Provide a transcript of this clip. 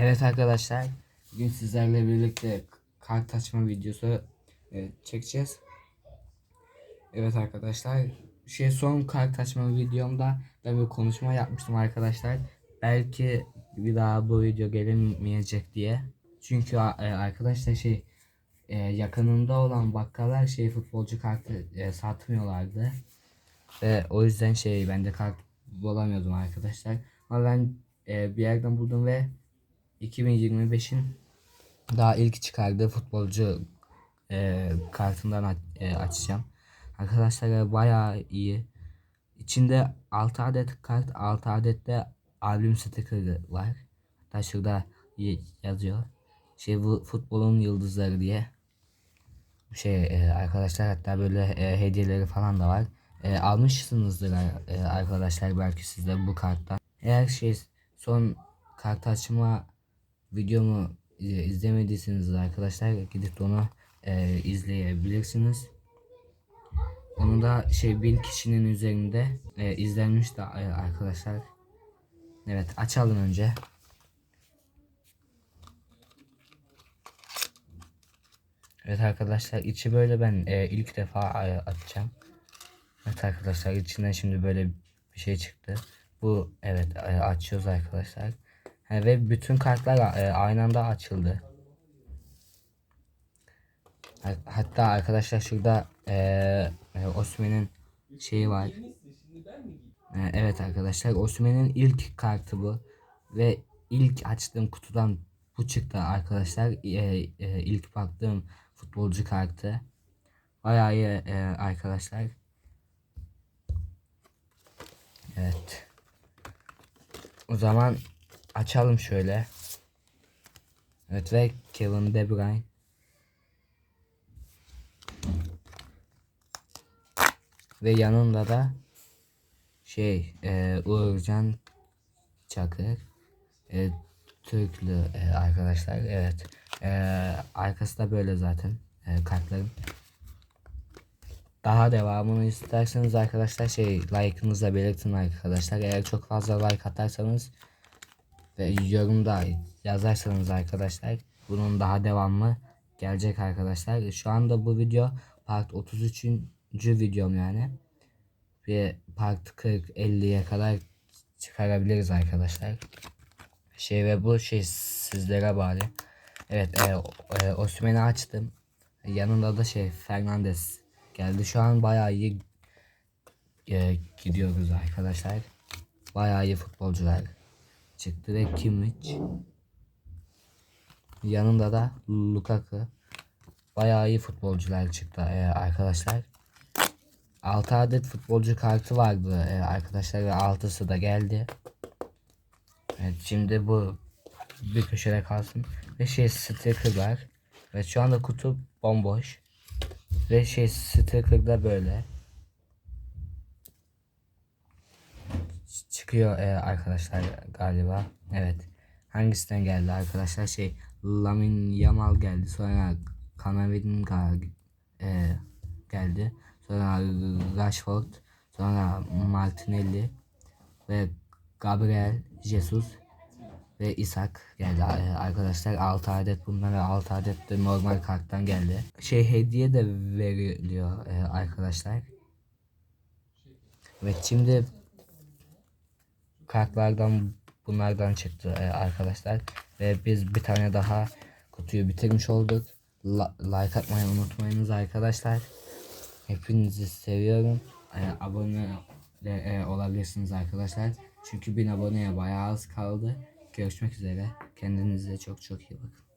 Evet arkadaşlar, bugün sizlerle birlikte kart açma videosu e, çekeceğiz. Evet arkadaşlar, şey son kart açma videomda ben bir konuşma yapmıştım arkadaşlar. Belki bir daha bu video gelemeyecek diye. Çünkü e, arkadaşlar şey e, yakınında olan bakkallar şey futbolcu kartı e, satmıyorlardı. Ve o yüzden şey ben de kart bulamıyordum arkadaşlar. Ama ben e, bir yerden buldum ve 2025'in daha ilk çıkardığı futbolcu e, kartından aç- e, açacağım. Arkadaşlar bayağı iyi. İçinde 6 adet kart, 6 adet de albüm sticker var. Hatta şurada yazıyor. Şey bu futbolun yıldızları diye. Şey e, arkadaşlar hatta böyle e, hediyeleri falan da var. E, almışsınızdır e, arkadaşlar belki siz de bu karttan. Eğer şey son kart açma videomu izlemediyseniz arkadaşlar gidip onu e, izleyebilirsiniz. Onu da şey bin kişinin üzerinde e, izlenmiş de e, arkadaşlar. Evet açalım önce. Evet arkadaşlar içi böyle ben e, ilk defa e, açacağım. Evet arkadaşlar içinden şimdi böyle bir şey çıktı. Bu evet e, açıyoruz arkadaşlar. Ha, ve bütün kartlar e, aynı anda açıldı. Ha- Hatta arkadaşlar şurada e, e, Osman'ın şeyi var. E, evet arkadaşlar Osman'ın ilk kartı bu. Ve ilk açtığım kutudan bu çıktı arkadaşlar. E, e, ilk baktığım futbolcu kartı. Bayağı iyi e, arkadaşlar. Evet. O zaman açalım şöyle. Evet ve Kevin De Bruyne. Ve yanında da şey e, Uğurcan Çakır e, Türklü e, arkadaşlar evet e, arkası da böyle zaten e, kartların daha devamını isterseniz arkadaşlar şey like'ınızla belirtin arkadaşlar eğer çok fazla like atarsanız ve yorumda yazarsanız arkadaşlar bunun daha devamı gelecek arkadaşlar. Şu anda bu video part 33. videom yani. Ve part 40 50'ye kadar çıkarabiliriz arkadaşlar. Şey ve bu şey sizlere bağlı. Evet e, e, Osimhen'i açtım. Yanında da şey Fernandes geldi. Şu an bayağı iyi e, gidiyoruz arkadaşlar. Bayağı iyi futbolcular çıktı ve Kimmich. Yanında da Lukaku. Bayağı iyi futbolcular çıktı e, arkadaşlar. 6 adet futbolcu kartı vardı e, arkadaşlar ve 6'sı da geldi. Evet şimdi bu bir köşede kalsın. Ve şey stickerlar. Ve şu anda kutu bomboş. Ve şey sticker böyle. Çıkıyor e, arkadaşlar galiba. Evet. Hangisinden geldi arkadaşlar? Şey Lamin Yamal geldi. Sonra Kamavinga e, geldi. Sonra Rashford. Sonra Martinelli. Ve Gabriel Jesus ve Isak geldi arkadaşlar 6 adet bunlar ve 6 adet de normal karttan geldi. Şey hediye de veriliyor e, arkadaşlar. Evet şimdi kartlardan bunlardan çıktı e, arkadaşlar ve biz bir tane daha kutuyu bitirmiş olduk. La- like atmayı unutmayınız arkadaşlar. Hepinizi seviyorum. E, abone de e, olabilirsiniz arkadaşlar. Çünkü bin aboneye bayağı az kaldı. Görüşmek üzere. Kendinize çok çok iyi bakın.